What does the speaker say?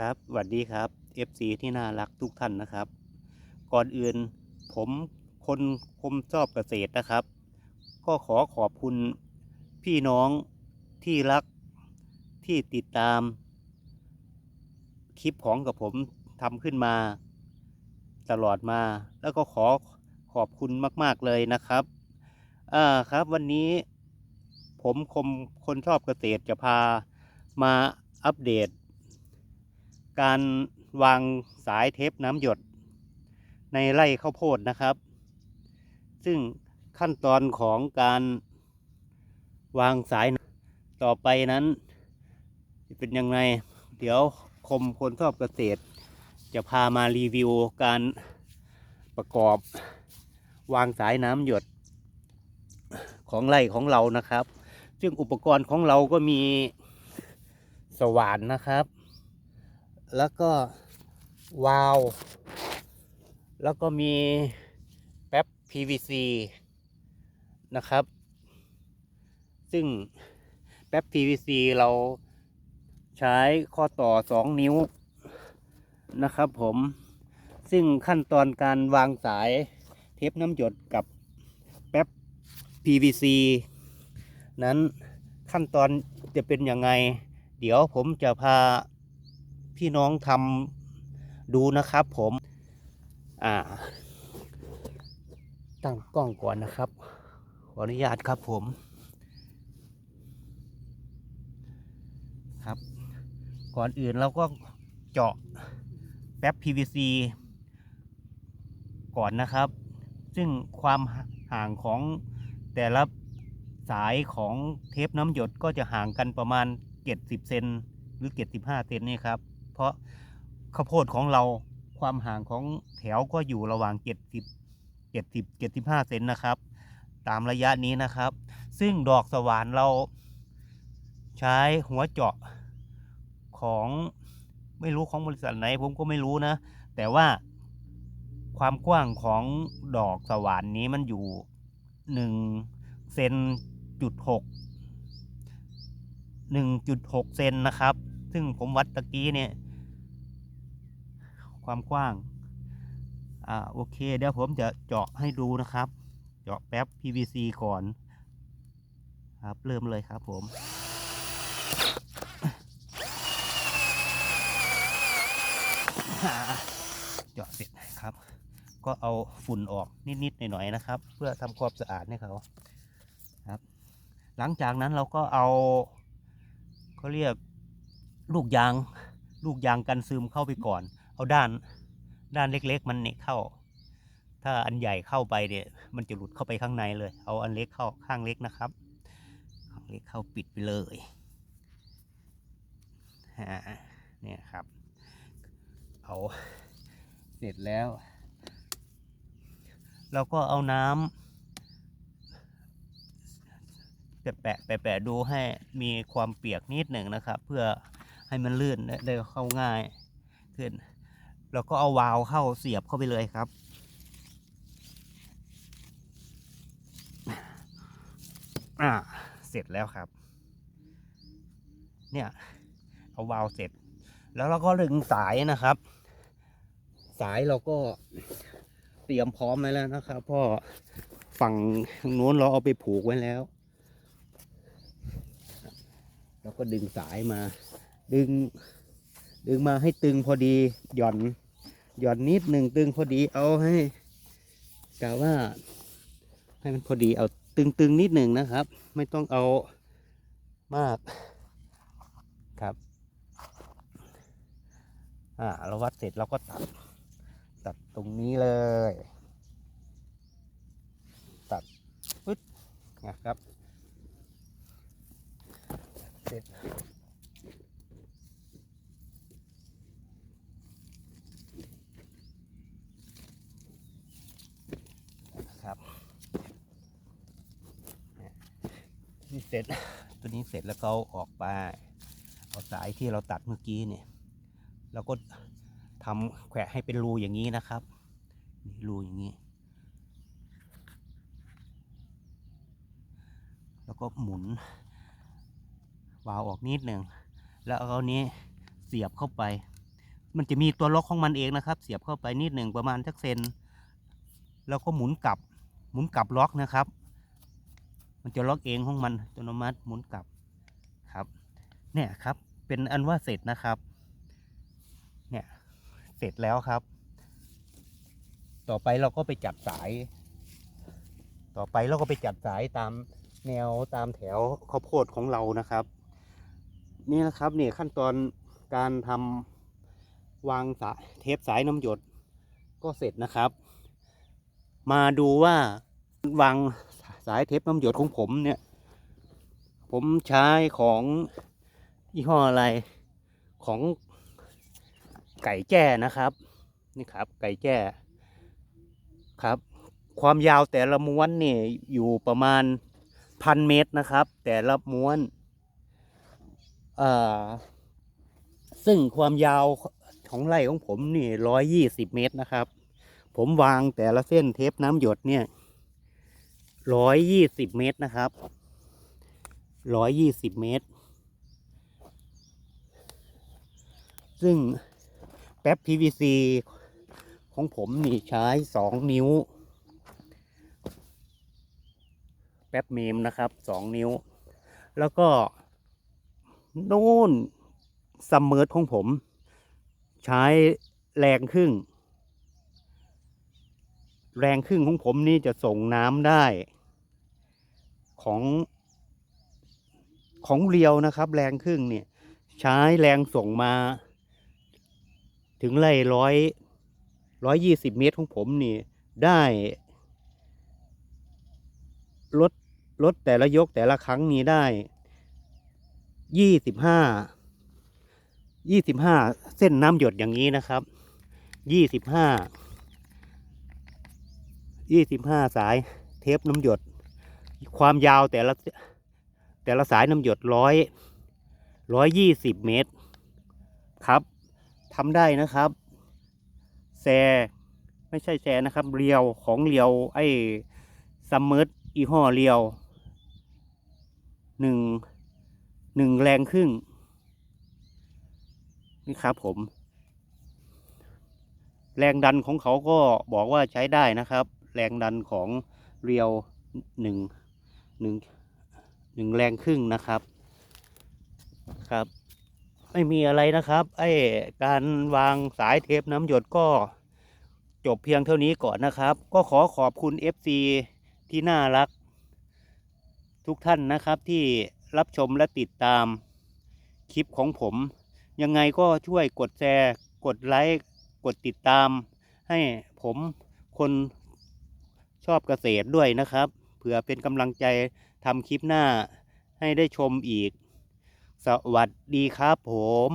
ครับสวัสดีครับ FC ที่น่ารักทุกท่านนะครับ ก่อนอื่นผมคนคมชอบเกษตรนะครับ ก็ขอขอบคุณพี่น้องที่รักที่ติดตาม คลิปของกับผมทำขึ้นมา ตลอดมา แล้วก็ขอขอบคุณมาก ๆ เลยนะครับอ่าครับวันนี้ผมคมคนชอบเกษตรจะพามาอัปเดต การวางสายเทปน้ำหยด ในไร่ข้าวโพดนะครับ ซึ่งขั้นตอนของการวางสายต่อไปนั้นจะเป็นยังไง เดี๋ยวคมคนชอบเกษตร จะพามารีวิวการประกอบวางสายน้ำหยดของไร่ของเรานะครับ ซึ่งอุปกรณ์ของเราก็มีสว่านนะครับ แล้วก็วาล์วแล้วก็มีแป๊บ PVC นะครับ ซึ่งแป๊บ PVC เราใช้ข้อต่อ 2 นิ้วนะครับผม ซึ่งขั้นตอนการวางสายเทปน้ำหยดกับแป๊บ PVC นั้นขั้นตอนจะเป็นยังไง เดี๋ยวผมจะพา พี่น้องทำดูนะครับผม อ่า ตั้งกล้องก่อนนะครับ ขออนุญาตครับผม ครับ ก่อนอื่นเราก็เจาะแป๊บ PVC ก่อนนะครับ ซึ่งความห่างของแต่ละสายของเทปน้ำหยดก็จะห่างกันประมาณ 70 เซนหรือ 75 เซนนี่ครับ เพราะข้าวโพดของเราความห่างของแถวก็อยู่ระหว่าง 70 70 75 เซนนะครับ ตามระยะนี้นะครับ ซึ่งดอกสว่านเราใช้หัวเจาะของไม่รู้ของบริษัทไหน ผมก็ไม่รู้นะ แต่ว่าความกว้างของดอกสว่านนี้มันอยู่1เซนจุดหก1.6เซนนะครับ ซึ่งผมวัดตะกี้เนี่ย ความกว้าง อ่า โอเค เดี๋ยวผมจะเจาะให้ดูนะครับ เจาะแป๊บ PVC ก่อน ครับ เริ่มเลยครับผมเจาะเสร็จครับ ก็เอาฝุ่นออกนิดๆหน่อยๆนะครับ เพื่อทำความสะอาดให้เขาครับ หลังจากนั้นเราก็เอาเขาเรียกลูกยาง ลูกยางกันซึมเข้าไปก่อน เอาด้านด้านเล็ก ๆ มันเนี่ยเข้า ถ้าอันใหญ่เข้าไปเนี่ย มันจะหลุดเข้าไปข้างในเลย เอาอันเล็กเข้าข้างเล็กนะครับข้างเล็กเข้าปิดไปเลยฮะเนี่ยครับ เอาเสร็จแล้ว เราก็เอาน้ำแปะแปะแปะแปะดูให้มีความเปียกนิดหนึ่งนะครับ เพื่อให้มันลื่นได้เข้าง่ายขึ้น แล้วก็เอาวาล์วเข้าเสียบเข้าไปเลยครับ อ่า เสร็จแล้วครับ เนี่ย เอาวาล์วเสร็จ แล้วเราก็ดึงสายนะครับ สายเราก็เตรียมพร้อมไว้แล้วนะครับเพราะฝั่งโน้นเราเอาไปผูกไว้แล้วเราก็ดึงสายมา ดึง ดึงมาให้ตึงพอดีหย่อน หย่อนนิดหนึ่งตึงพอดีเอาให้กะว่า ให้มันพอดีเอาตึงๆนิดหนึ่งนะครับ ไม่ต้องเอามากครับอ่าเราวัดเสร็จเราก็ตัด ตัดตรงนี้เลย ตัดปึ๊ดนะครับเสร็จนะครับ นี่เสร็จ ตัวนี้เสร็จแล้วก็เอาออกไปเอาสายที่เราตัดเมื่อกี้เนี่ยแล้วก็ทำแขวะให้เป็นรูอย่างนี้นะครับนี่รูอย่างนี้ แล้วก็หมุน วาวออกนิดหนึ่งแล้วเอานี้เสียบเข้าไป มันจะมีตัวล็อกของมันเองนะครับ เสียบเข้าไปนิดหนึ่งประมาณสักเซน แล้วก็หมุนกลับ หมุนกลับล็อกนะครับ มันจะล็อกเองของมันอัตโนมัติหมุนกลับครับ เนี่ยครับเป็นอันว่าเสร็จนะครับ เนี่ยเสร็จแล้วครับ ต่อไปเราก็ไปจัดสาย ต่อไปเราก็ไปจัดสายตามแนวตามแถวข้าวโพดของเรานะครับ นี่นะครับเนี่ยขั้นตอนการทำวางสายเทปสายน้ำหยดก็เสร็จนะครับ มาดูว่าวาง สายเทปน้ำหยดของผมเนี่ย ผมใช้ของยี่ห้ออะไรของไก่แจ้นะครับ นี่ครับ ไก่แจ้ครับ ความยาวแต่ละม้วนเนี่ยอยู่ประมาณพันเมตรนะครับ แต่ละม้วนเอ่อซึ่งความยาวของไร่ของผมนี่ร้อยยี่สิบเมตรนะครับ ผมวางแต่ละเส้นเทปน้ำหยดเนี่ย ร้อยยี่สิบเมตรนะครับร้อยยี่สิบเมตร ซึ่งแป๊บ PVC ของผมนี่ใช้สองนิ้ว แป๊บเมมนะครับสองนิ้ว แล้วก็โน่นซัมเมอร์ของผม ใช้แรงครึ่ง แรงครึ่งของผมนี่จะส่งน้ำได้ ของของเรียวนะครับ แรงครึ่งเนี่ย ใช้แรงส่งมา ถึงไร่ร้อยร้อยยี่สิบเมตรของผมนี่ได้รถรถแต่ละยกแต่ละครั้งนี้ได้ยี่สิบห้ายี่สิบห้าเส้นน้ำหยดอย่างนี้นะครับยี่สิบห้ายี่สิบห้าสายเทปน้ำหยด ความยาวแต่ละแต่ละสายน้ำหยดร้อยร้อยยี่สิบเมตรครับทำได้นะครับ แซไม่ใช่แซนะครับเรียวของเรียวไอ้ซัมเมอร์อีห้อเรียวหนึ่งหนึ่งแรงครึ่งนี่ครับผม แรงดันของเขาก็บอกว่าใช้ได้นะครับ แรงดันของเรียวหนึ่ง หนึ่งหนึ่งแรงครึ่งนะครับครับ ไม่มีอะไรนะครับไอการวางสายเทปน้ำหยดก็จบเพียงเท่านี้ก่อนนะครับ ก็ขอขอบคุณ FC ที่น่ารัก ทุกท่านนะครับที่รับชมและติดตามคลิปของผม ยังไงก็ช่วยกดแชร์กดไลค์กดติดตาม ให้ผมคนชอบเกษตรด้วยนะครับ ผื่อเป็นกำลังใจทำคลิปหน้าให้ได้ชมอีก สวัสดีครับผม